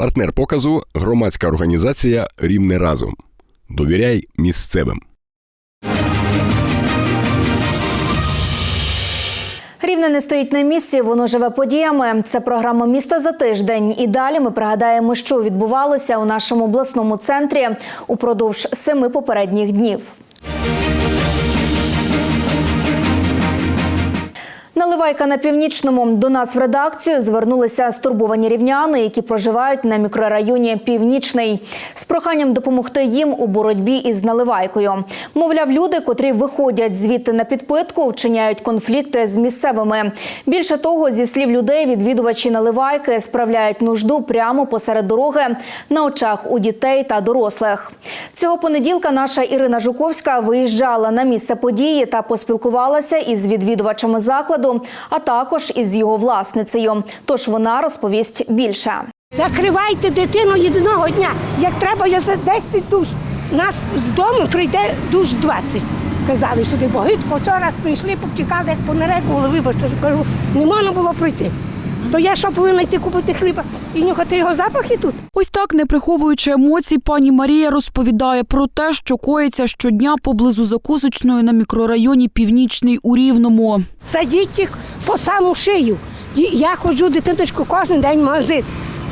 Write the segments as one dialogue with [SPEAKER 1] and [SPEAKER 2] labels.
[SPEAKER 1] Партнер показу громадська організація Рівне разом. Довіряй місцевим.
[SPEAKER 2] Рівне не стоїть на місці, воно живе подіями. Це програма міста за тиждень. І далі ми пригадаємо, що відбувалося у нашому обласному центрі упродовж семи попередніх днів. Наливайка на північному до нас в редакцію звернулися стурбовані рівняни, які проживають на мікрорайоні Північний, з проханням допомогти їм у боротьбі із наливайкою. Мовляв, люди, котрі виходять звідти на підпитку, вчиняють конфлікти з місцевими. Більше того, зі слів людей, відвідувачі наливайки справляють нужду прямо посеред дороги на очах у дітей та дорослих. Цього понеділка наша Ірина Жуковська виїжджала на місце події та поспілкувалася із відвідувачами закладу, а також із його власницею. Тож вона розповість більше.
[SPEAKER 3] Закривайте дитину єдиного дня. Як треба, я за 10 душ. Нас з дому прийде душ 20. Казали сюди, бо гидко вчора раз прийшли, повтікали, як понарекували, вибачте, кажу, не можна було пройти. То я що повинна йти купити хліба і нюхати його запахи тут?
[SPEAKER 4] Ось так, не приховуючи емоцій, пані Марія розповідає про те, що коїться щодня поблизу закусочної на мікрорайоні Північний у Рівному.
[SPEAKER 3] Садіть їх по саму шию. Я ходжу дитиночку кожен день в магазин.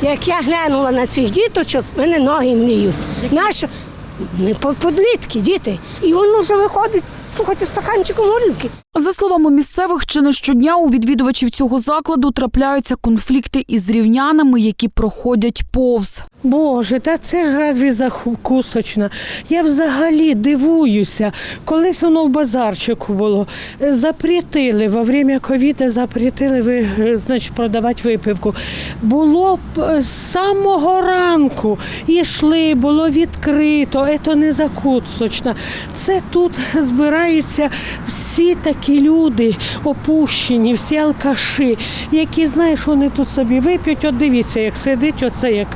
[SPEAKER 3] Як я глянула на цих діточок, мене ноги мліють. Нащо? Подлітки, діти. І воно вже виходить, слухайте, стаканчиком горілки.
[SPEAKER 4] За словами місцевих, чи не щодня у відвідувачів цього закладу трапляються конфлікти із рівнянами, які проходять повз.
[SPEAKER 5] Боже, та це ж разві закусочна. Я взагалі дивуюся. Колись воно в базарчику було. Е, Запретили во время ковіду, запретили ви, е, значить, продавати випивку. Було е, з самого ранку йшли, було відкрито. Це не закусочна. Це тут збираються всі такі люди опущені, всі алкаші, які, знаєш, вони тут собі вип'ють. От дивіться, як сидить, оце як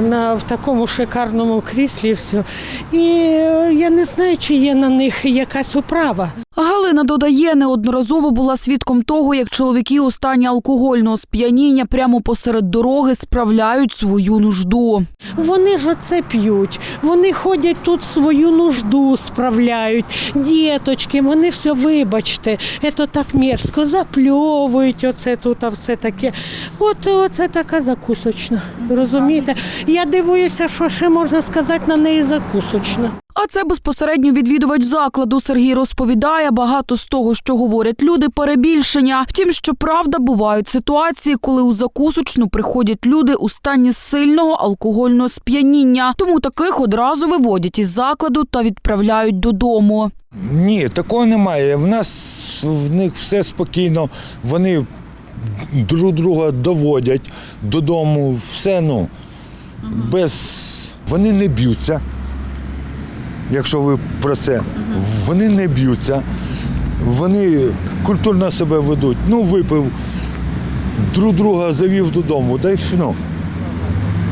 [SPEAKER 5] на, в такому шикарному кріслі. Все. І е, я не знаю, чи є на них якась управа.
[SPEAKER 4] Галина додає, неодноразово була свідком того, як чоловіки у стані алкогольного сп'яніння прямо посеред дороги справляють свою нужду.
[SPEAKER 5] Вони ж оце п'ють, вони ходять тут свою нужду справляють, діточки, вони все, вибачте, це так мерзко, запльовують оце тут, а все таке. От оце така закусочна. Розумієте? Я дивуюся, що ще можна сказати на неї закусочна.
[SPEAKER 4] А це безпосередньо відвідувач закладу. Сергій розповідає, багато з того, що говорять люди, перебільшення. Втім, що правда, бувають ситуації, коли у закусочну приходять люди у стані сильного алкогольного сп'яніння. Тому таких одразу виводять із закладу та відправляють додому.
[SPEAKER 6] Ні, такого немає. В нас в них все спокійно. Вони друг друга доводять додому, все ну без. Вони не б'ються. Якщо ви про це, вони не б'ються, вони культурно себе ведуть. Ну, випив, друг друга завів додому, дай ну,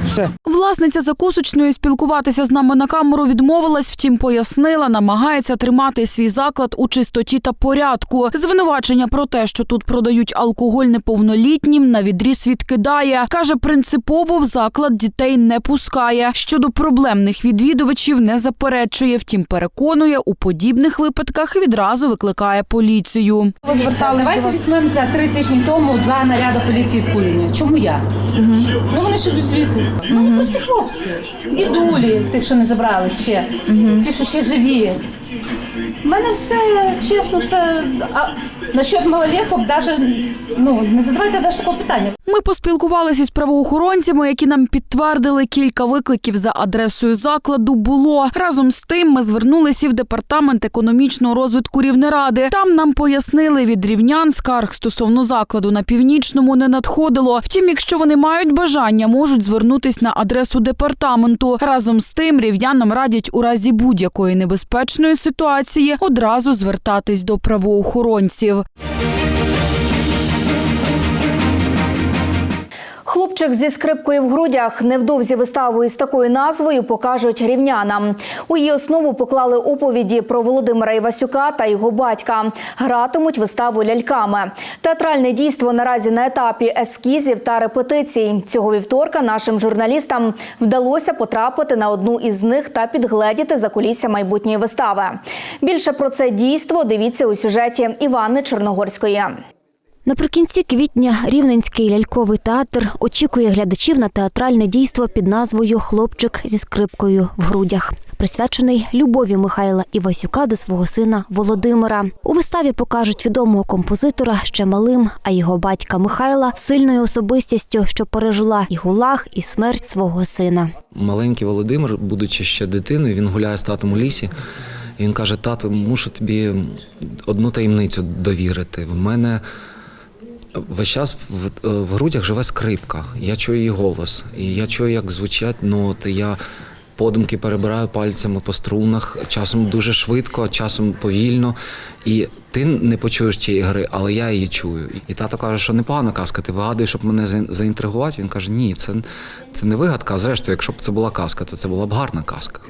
[SPEAKER 6] все.
[SPEAKER 4] Власниця закусочної спілкуватися з нами на камеру відмовилась, втім пояснила, намагається тримати свій заклад у чистоті та порядку. Звинувачення про те, що тут продають алкоголь неповнолітнім, на відріз відкидає. Каже, принципово в заклад дітей не пускає. Щодо проблемних відвідувачів не заперечує. Втім, переконує, у подібних випадках відразу викликає поліцію.
[SPEAKER 7] Давайте візьмемося три тижні тому два наряди поліції в Куліні. Чому я? Ну вони йдуть звідти. Ну не прості хлопці, дідулі, тих, що не забрали ще, ті, що ще живі. У мене все чесно, все. А насчет малолеток, навіть ну не задавайте навіть такого питання.
[SPEAKER 4] Ми поспілкувалися з правоохоронцями, які нам підтвердили, кілька викликів за адресою закладу було. Разом з тим ми звернулися в департамент економічного розвитку Рівнеради. Там нам пояснили, від рівнян скарг стосовно закладу на північному не надходило. Втім, якщо вони мають бажання, можуть звернутись на адресу департаменту. Разом з тим рівнянам радять у разі будь-якої небезпечної ситуації одразу звертатись до правоохоронців.
[SPEAKER 2] Хлопчик зі скрипкою в грудях невдовзі виставу із такою назвою покажуть рівнянам. У її основу поклали оповіді про Володимира Івасюка та його батька. Гратимуть виставу ляльками. Театральне дійство наразі на етапі ескізів та репетицій. Цього вівторка нашим журналістам вдалося потрапити на одну із них та підгледіти за кулісся майбутньої вистави. Більше про це дійство дивіться у сюжеті Івани Чорногорської.
[SPEAKER 8] Наприкінці квітня Рівненський ляльковий театр очікує глядачів на театральне дійство під назвою Хлопчик зі скрипкою в грудях, присвячений любові Михайла Івасюка до свого сина Володимира. У виставі покажуть відомого композитора ще малим, а його батька Михайла сильною особистістю, що пережила і гулаг, і смерть свого сина.
[SPEAKER 9] Маленький Володимир, будучи ще дитиною, він гуляє з татом у лісі. Він каже: тато, мушу тобі одну таємницю довірити. В мене весь час в, в грудях живе скрипка. Я чую її голос. І я чую, як звучать ноти. Я подумки перебираю пальцями по струнах, часом дуже швидко, часом повільно. І ти не почуєш цієї гри, але я її чую. І тато каже, що непогана казка, ти вигадуєш, щоб мене заінтригувати. Він каже, ні, це, це не вигадка. А зрештою, якщо б це була казка, то це була б гарна казка.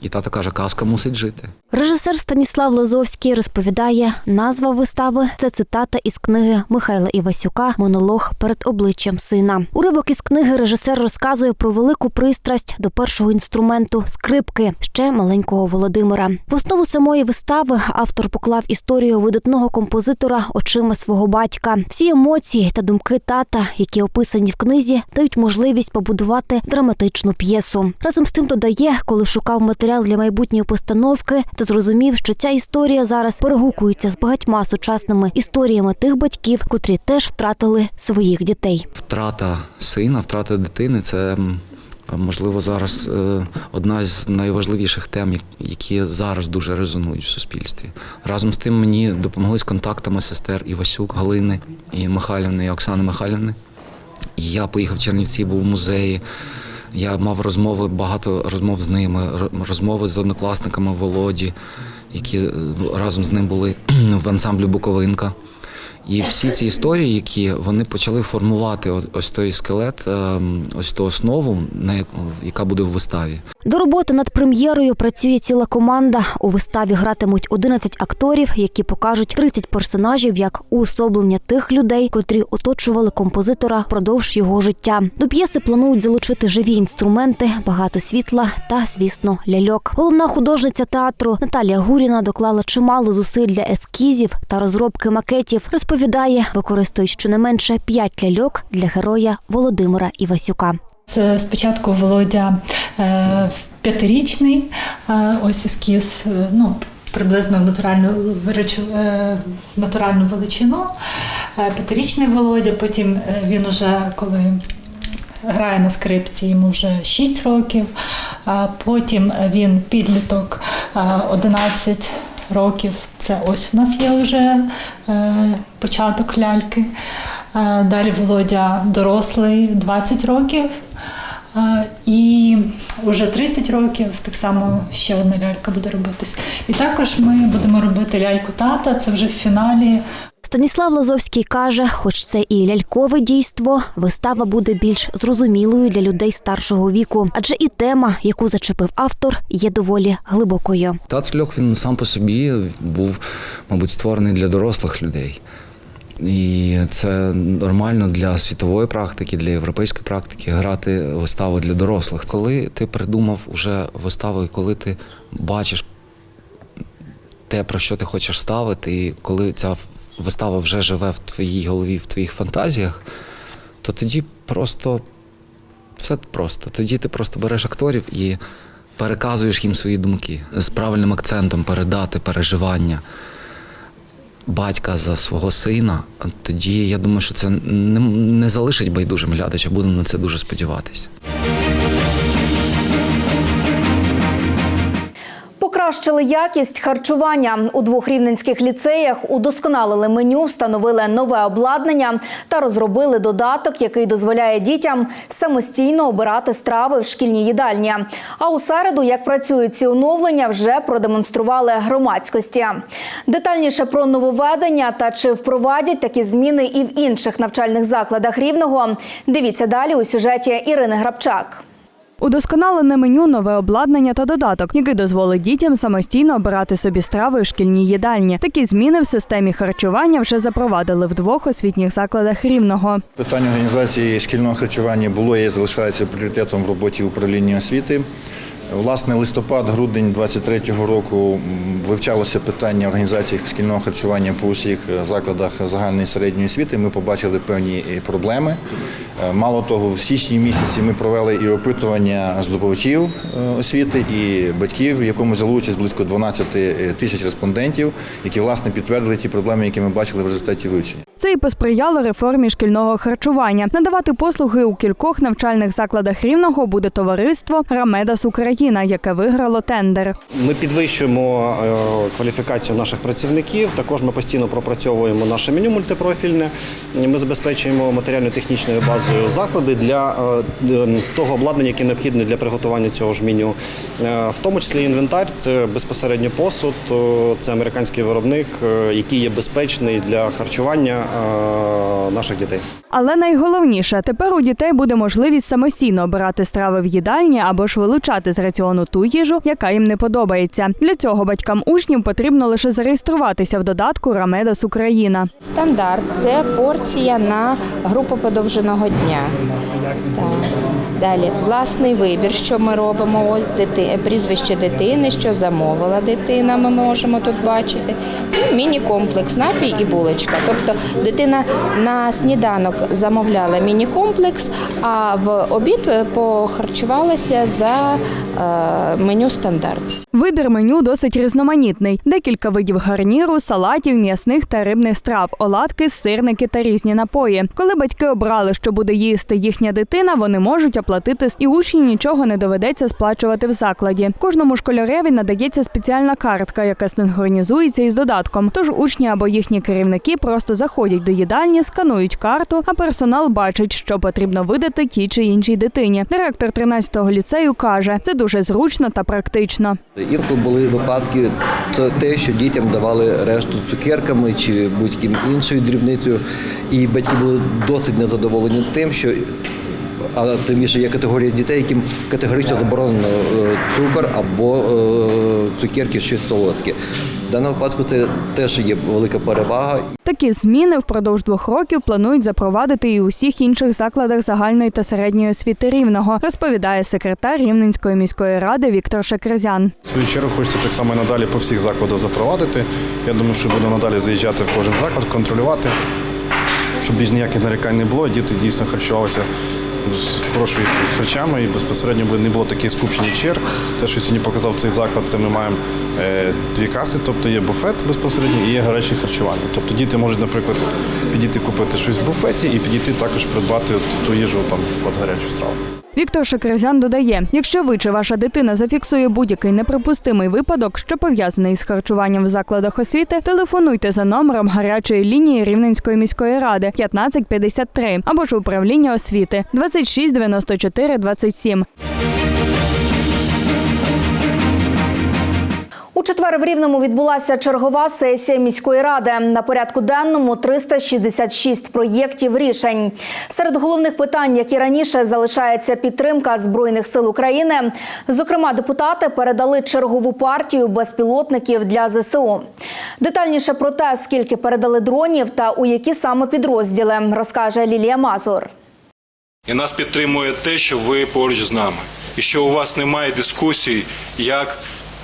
[SPEAKER 9] І тато каже, казка мусить жити.
[SPEAKER 8] Режисер Станіслав Лозовський розповідає, назва вистави це цитата із книги Михайла Івасюка Монолог перед обличчям сина. Уривок із книги режисер розказує про велику пристрасть до першого інструменту скрипки ще маленького Володимира. В основу самої вистави автор поклав історію видатного композитора очима свого батька. Всі емоції та думки тата, які описані в книзі, дають можливість побудувати драматичну п'єсу. Разом з тим додає, коли шукав матеріал для майбутньої постановки, то зрозумів, що ця історія зараз перегукується з багатьма сучасними історіями тих батьків, котрі теж втратили своїх дітей.
[SPEAKER 9] Втрата сина, втрата дитини це можливо зараз е, одна з найважливіших тем, які зараз дуже резонують в суспільстві. Разом з тим мені допомогли з контактами сестер Івасюк, Галини і Михайлівни, і Оксани Михайлівни. І я поїхав в Чернівці, був в музеї. Я мав розмови, багато розмов з ними, ро- розмови з однокласниками Володі, які е, разом з ним були в ансамблі Буковинка. І всі ці історії, які вони почали формувати ось той скелет, ем, ось ту основу, на яка буде в виставі.
[SPEAKER 8] До роботи над прем'єрою працює ціла команда. У виставі гратимуть 11 акторів, які покажуть 30 персонажів як уособлення тих людей, котрі оточували композитора впродовж його життя. До п'єси планують залучити живі інструменти, багато світла та, звісно, ляльок. Головна художниця театру Наталія Гуріна доклала чимало зусиль для ескізів та розробки макетів. Розповідає, використовують щонайменше 5 ляльок для героя Володимира Івасюка.
[SPEAKER 10] Це спочатку Володя е, п'ятирічний, е, ось ескіз, е, ну, приблизно в натуральну, в натуральну величину. П'ятирічний Володя, потім він уже коли. Грає на скрипці, йому вже 6 років. А потім він підліток е, 11 років. Це ось у нас є вже е, початок ляльки. Е, Далі Володя дорослий 20 років. Е, І вже 30 років так само ще одна лялька буде робитись. І також ми будемо робити ляльку тата. Це вже в фіналі.
[SPEAKER 8] Станіслав Лозовський каже, хоч це і лялькове дійство, вистава буде більш зрозумілою для людей старшого віку, адже і тема, яку зачепив автор, є доволі глибокою.
[SPEAKER 9] Театр льок він сам по собі був, мабуть, створений для дорослих людей. І це нормально для світової практики, для європейської практики грати виставу для дорослих. Коли ти придумав уже виставу, і коли ти бачиш те, про що ти хочеш ставити, і коли ця вистава вже живе в твоїй голові, в твоїх фантазіях, то тоді просто все просто. Тоді ти просто береш акторів і переказуєш їм свої думки з правильним акцентом передати переживання батька за свого сина. Тоді я думаю, що це не, не залишить байдужим глядача. Будемо на це дуже сподіватися.
[SPEAKER 2] Покращили якість харчування у двох рівненських ліцеях, удосконалили меню, встановили нове обладнання та розробили додаток, який дозволяє дітям самостійно обирати страви в шкільній їдальні. А у середу, як працюють ці оновлення, вже продемонстрували громадськості. Детальніше про нововведення та чи впровадять такі зміни і в інших навчальних закладах рівного. Дивіться далі у сюжеті Ірини Грабчак.
[SPEAKER 11] Удосконалене меню, нове обладнання та додаток, який дозволить дітям самостійно обирати собі страви в шкільній їдальні. Такі зміни в системі харчування вже запровадили в двох освітніх закладах рівного.
[SPEAKER 12] Питання організації шкільного харчування було і залишається пріоритетом в роботі управління освіти. Власне, листопад-грудень 23-го року вивчалося питання організації шкільного харчування по усіх е, закладах загальної середньої освіти. Ми побачили певні е, проблеми. Е, Мало того, в січні місяці ми провели і опитування здобувачів освіти і батьків, в якому взяло участь близько 12 тисяч респондентів, які власне підтвердили ті проблеми, які ми бачили в результаті вивчення.
[SPEAKER 11] Це і посприяло реформі шкільного харчування. Надавати послуги у кількох навчальних закладах рівного буде товариство Рамедас Україна, яке виграло тендер.
[SPEAKER 13] Ми підвищуємо е, кваліфікацію наших працівників. Також ми постійно пропрацьовуємо наше меню мультипрофільне. Ми забезпечуємо матеріально-технічною базою заклади для е, того обладнання, яке необхідне для приготування цього ж меню. Е, В тому числі інвентар це безпосередньо посуд, це американський виробник, який є безпечний для харчування наших дітей.
[SPEAKER 11] Але найголовніше тепер у дітей буде можливість самостійно обирати страви в їдальні або ж вилучати з раціону ту їжу, яка їм не подобається. Для цього батькам учнів потрібно лише зареєструватися в додатку Рамедас Україна.
[SPEAKER 14] Стандарт це порція на групу подовженого дня. Так. Далі власний вибір, що ми робимо. Ось дити... прізвище дитини, що замовила дитина. Ми можемо тут бачити. І міні-комплекс, напій і булочка. Тобто дитина на сніданок замовляла міні-комплекс, а в обід похарчувалася за е, меню стандарт.
[SPEAKER 11] Вибір меню досить різноманітний: декілька видів гарніру, салатів, м'ясних та рибних страв, оладки, сирники та різні напої. Коли батьки обрали, що буде їсти їхня дитина, вони можуть оплатити і учню нічого не доведеться сплачувати в закладі. Кожному школяреві надається спеціальна картка, яка синхронізується із додатком. Тож учні або їхні керівники просто заходять до їдальні, сканують карту, а персонал бачить, що потрібно видати тій чи іншій дитині. Директор 13-го ліцею каже, це дуже зручно та практично.
[SPEAKER 15] Інколи були випадки, це те, що дітям давали решту цукерками чи будь-яким іншою дрібницею, і батьки були досить незадоволені тим, що а тим більше є категорія дітей, яким категорично заборонено е, цукор або е, цукерки щось солодке. В даному випадку це теж є велика перевага.
[SPEAKER 11] Такі зміни впродовж двох років планують запровадити і у всіх інших закладах загальної та середньої освіти рівного, розповідає секретар Рівненської міської ради Віктор Шекерзян.
[SPEAKER 16] В свою чергу хочеться так само і надалі по всіх закладах запровадити. Я думаю, що буду надалі заїжджати в кожен заклад, контролювати, щоб більш ніяких нарікань не було. Діти дійсно харчувалися з хорошими харчами і безпосередньо би не було таких скупчень черг. Те, що сьогодні показав цей заклад, це ми маємо е, дві каси, тобто є буфет безпосередньо і є гаряче харчування. Тобто діти можуть, наприклад, підійти купити щось в буфеті і підійти також придбати ту їжу там от гарячу страву.
[SPEAKER 11] Віктор Шекерзян додає: якщо ви чи ваша дитина зафіксує будь-який неприпустимий випадок, що пов'язаний з харчуванням в закладах освіти, телефонуйте за номером гарячої лінії Рівненської міської ради 1553 або ж управління освіти 26
[SPEAKER 2] четвер в Рівному відбулася чергова сесія міської ради. На порядку денному 366 проєктів рішень. Серед головних питань, як і раніше, залишається підтримка збройних сил України. Зокрема, депутати передали чергову партію безпілотників для ЗСУ. Детальніше про те, скільки передали дронів та у які саме підрозділи, розкаже Лілія Мазур.
[SPEAKER 17] І нас підтримує те, що ви поруч з нами, і що у вас немає дискусій, як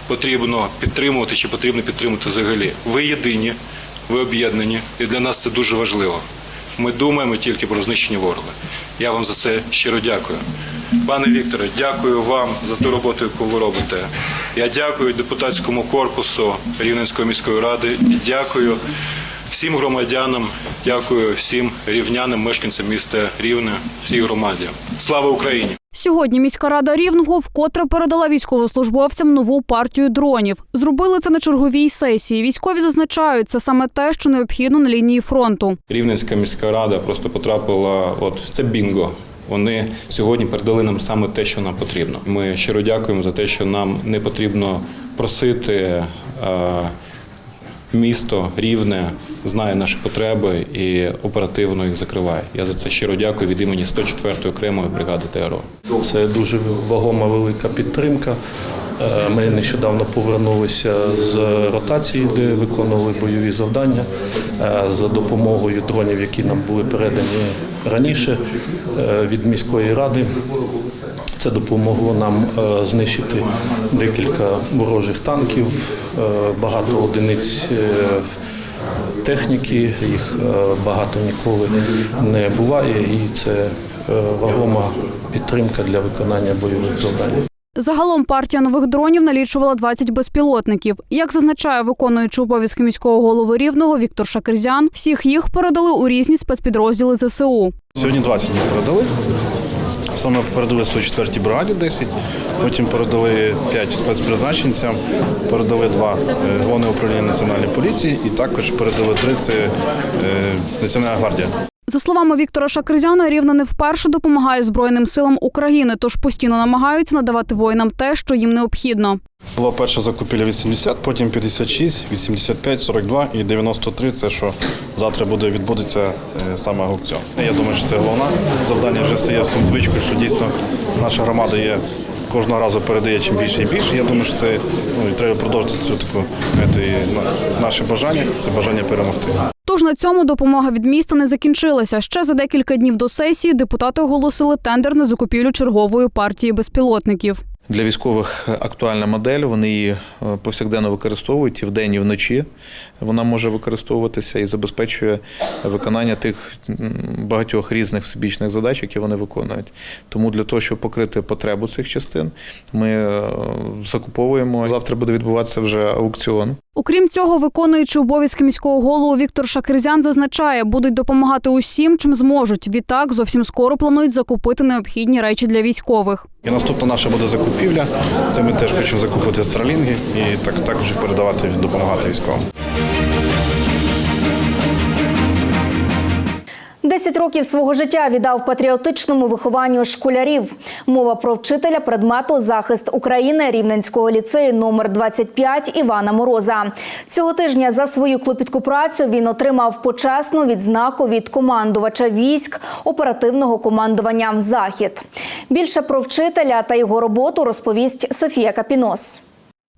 [SPEAKER 17] потрібно підтримувати чи потрібно підтримувати взагалі. Ви єдині, ви об'єднані, і для нас це дуже важливо. Ми думаємо тільки про знищення ворога. Я вам за це щиро дякую. Пане Вікторе, дякую вам за ту роботу, яку ви робите. Я дякую депутатському корпусу Рівненської міської ради і дякую всім громадянам, дякую всім рівнянам, мешканцям міста Рівне, всій громаді. Слава Україні!
[SPEAKER 18] Сьогодні міська рада Рівного вкотре передала військовослужбовцям нову партію дронів. Зробили це на черговій сесії. Військові зазначають, це саме те, що необхідно на лінії фронту.
[SPEAKER 17] Рівненська міська рада просто потрапила. От це бінго. Вони сьогодні передали нам саме те, що нам потрібно. Ми щиро дякуємо за те, що нам не потрібно просити. Е, місто рівне знає наші потреби і оперативно їх закриває. Я за це щиро дякую від імені 104-ї окремої бригади ТРО.
[SPEAKER 19] Це дуже вагома велика підтримка. Е, Ми нещодавно повернулися з ротації, де виконували бойові завдання Е, за допомогою дронів, які нам були передані раніше е, від міської ради. Це допомогло нам е, знищити декілька ворожих танків, е, багато одиниць техніки, їх багато ніколи не буває, і це вагома підтримка для виконання бойових завдань.
[SPEAKER 18] Загалом партія нових дронів налічувала 20 безпілотників. Як зазначає виконуючий обов'язки міського голови рівного Віктор Шакерзян, всіх їх передали у різні спецпідрозділи ЗСУ.
[SPEAKER 16] Сьогодні 20 днів передали. Саме передали 104-й бригаді 10, потім передали 5 спецпризначенцям, передали 2 головне управління національної поліції і також передали 3 це е, Національна гвардія.
[SPEAKER 18] За словами Віктора Шакерзяна, рівно не вперше допомагає Збройним силам України, тож постійно намагаються надавати воїнам те, що їм необхідно.
[SPEAKER 16] Була перша закупівля 80, потім 56, 85, 42 і 93 – це що завтра буде відбудеться е, саме аукціон. Я думаю, що це головне завдання вже стає звичкою, що дійсно наша громада є кожного разу передає чим більше і більше. Я думаю, що це ну, треба продовжити цю таку наше бажання це бажання перемогти.
[SPEAKER 18] Тож на цьому допомога від міста не закінчилася. Ще за декілька днів до сесії депутати оголосили тендер на закупівлю чергової партії безпілотників.
[SPEAKER 20] Для військових актуальна модель, вони її е, повсякденно використовують і вдень, і вночі. Вона може використовуватися і забезпечує виконання тих багатьох різних всебічних задач, які вони виконують. Тому для того, щоб покрити потребу цих частин, ми е, закуповуємо. Завтра буде відбуватися вже аукціон.
[SPEAKER 18] Окрім цього, виконуючи обов'язки міського голову Віктор Шакерзян зазначає, будуть допомагати усім, чим зможуть. Відтак зовсім скоро планують закупити необхідні речі для військових.
[SPEAKER 16] І наступна наша буде закупівля. Це ми теж хочемо закупити стралінги і так також передавати, допомагати військовим.
[SPEAKER 2] Десять років свого життя віддав патріотичному вихованню школярів. Мова про вчителя предмету захист України Рівненського ліцею номер 25 Івана Мороза. Цього тижня за свою клопітку працю він отримав почесну відзнаку від командувача військ оперативного командування Захід. Більше про вчителя та його роботу розповість Софія Капінос.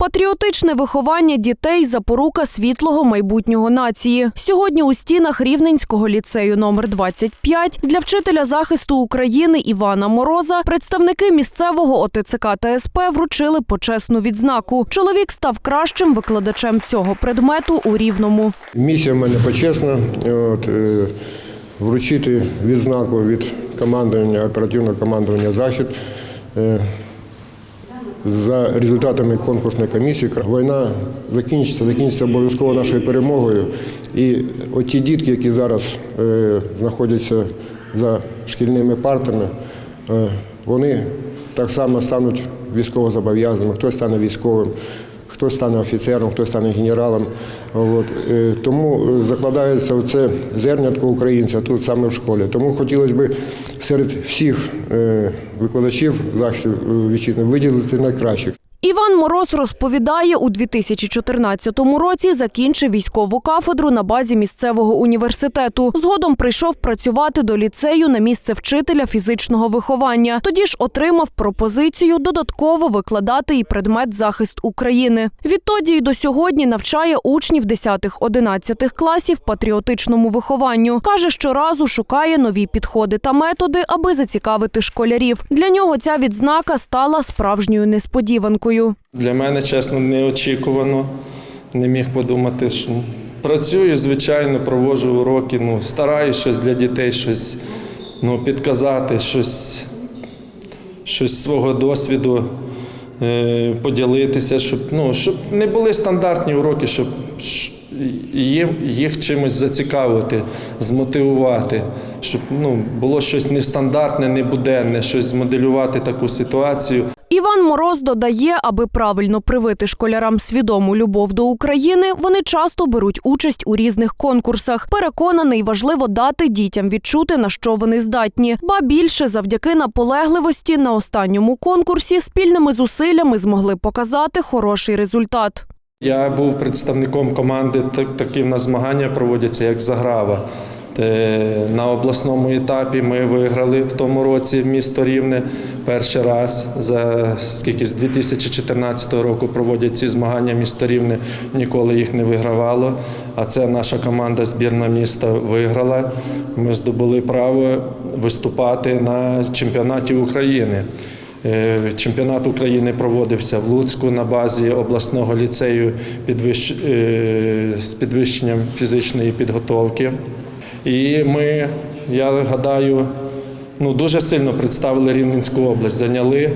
[SPEAKER 21] Патріотичне виховання дітей запорука світлого майбутнього нації. Сьогодні у стінах Рівненського ліцею номер 25 для вчителя захисту України Івана Мороза представники місцевого ОТЦК та СП вручили почесну відзнаку. Чоловік став кращим викладачем цього предмету у Рівному.
[SPEAKER 22] Місія в мене почесна. От, е, вручити відзнаку від командування, оперативного командування Захід. Е, за результатами конкурсної комісії війна закінчиться, закінчиться обов'язково нашою перемогою. І от ті дітки, які зараз е, знаходяться за шкільними партами, е, вони так само стануть військовозобов'язаними, хтось стане військовим, хтось стане офіцером, хтось стане генералом. От. е, Тому закладається закладається це зернятко українця тут саме в школі. Тому хотілося б серед всіх е, викладачів захисту е, вітчизни виділити найкращих.
[SPEAKER 21] Іван Мороз розповідає, у 2014 році закінчив військову кафедру на базі місцевого університету. Згодом прийшов працювати до ліцею на місце вчителя фізичного виховання. Тоді ж отримав пропозицію додатково викладати і предмет захист України. Відтоді й до сьогодні навчає учнів 10-11 класів патріотичному вихованню. Каже, щоразу шукає нові підходи та методи, аби зацікавити школярів. Для нього ця відзнака стала справжньою несподіванкою.
[SPEAKER 23] Для мене, чесно, неочікувано. Не міг подумати, що працюю, звичайно, проводжу уроки, ну, стараюсь щось для дітей, щось ну, підказати, щось, щось свого досвіду е, поділитися, щоб, ну, щоб не були стандартні уроки, щоб їх чимось зацікавити, змотивувати, щоб ну, було щось нестандартне, небуденне, щось змоделювати таку ситуацію.
[SPEAKER 21] Іван Мороз додає, аби правильно привити школярам свідому любов до України, вони часто беруть участь у різних конкурсах. Переконаний, важливо дати дітям відчути, на що вони здатні. Ба більше завдяки наполегливості на останньому конкурсі спільними зусиллями змогли показати хороший результат.
[SPEAKER 23] Я був представником команди, такі в нас змагання проводяться як Заграва. На обласному етапі ми виграли в тому році місто Рівне перший раз. За скільки з 2014 року проводять ці змагання місто Рівне, ніколи їх не вигравало. А це наша команда збірна міста виграла. Ми здобули право виступати на чемпіонаті України. Е, Чемпіонат України проводився в Луцьку на базі обласного ліцею е, з підвищенням фізичної підготовки. І ми, я гадаю, ну, дуже сильно представили Рівненську область, зайняли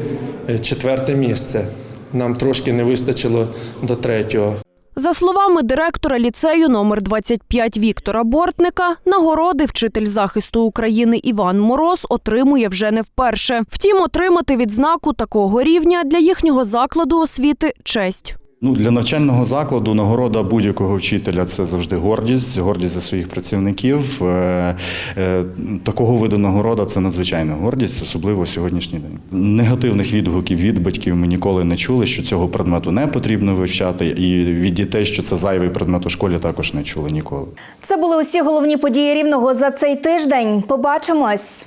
[SPEAKER 23] е, четверте місце. Нам трошки не вистачило до третього.
[SPEAKER 21] За словами директора ліцею номер 25 Віктора Бортника, нагороди вчитель захисту України Іван Мороз отримує вже не вперше. Втім, отримати відзнаку такого рівня для їхнього закладу освіти честь.
[SPEAKER 24] Ну, для навчального закладу нагорода будь-якого вчителя це завжди гордість, гордість за своїх працівників. Е, е, Такого виду нагорода це надзвичайна гордість, особливо сьогоднішній день. Негативних відгуків від батьків ми ніколи не чули, що цього предмету не потрібно вивчати, і від дітей, що це зайвий предмет у школі, також не чули ніколи.
[SPEAKER 2] Це були усі головні події рівного за цей тиждень. Побачимось.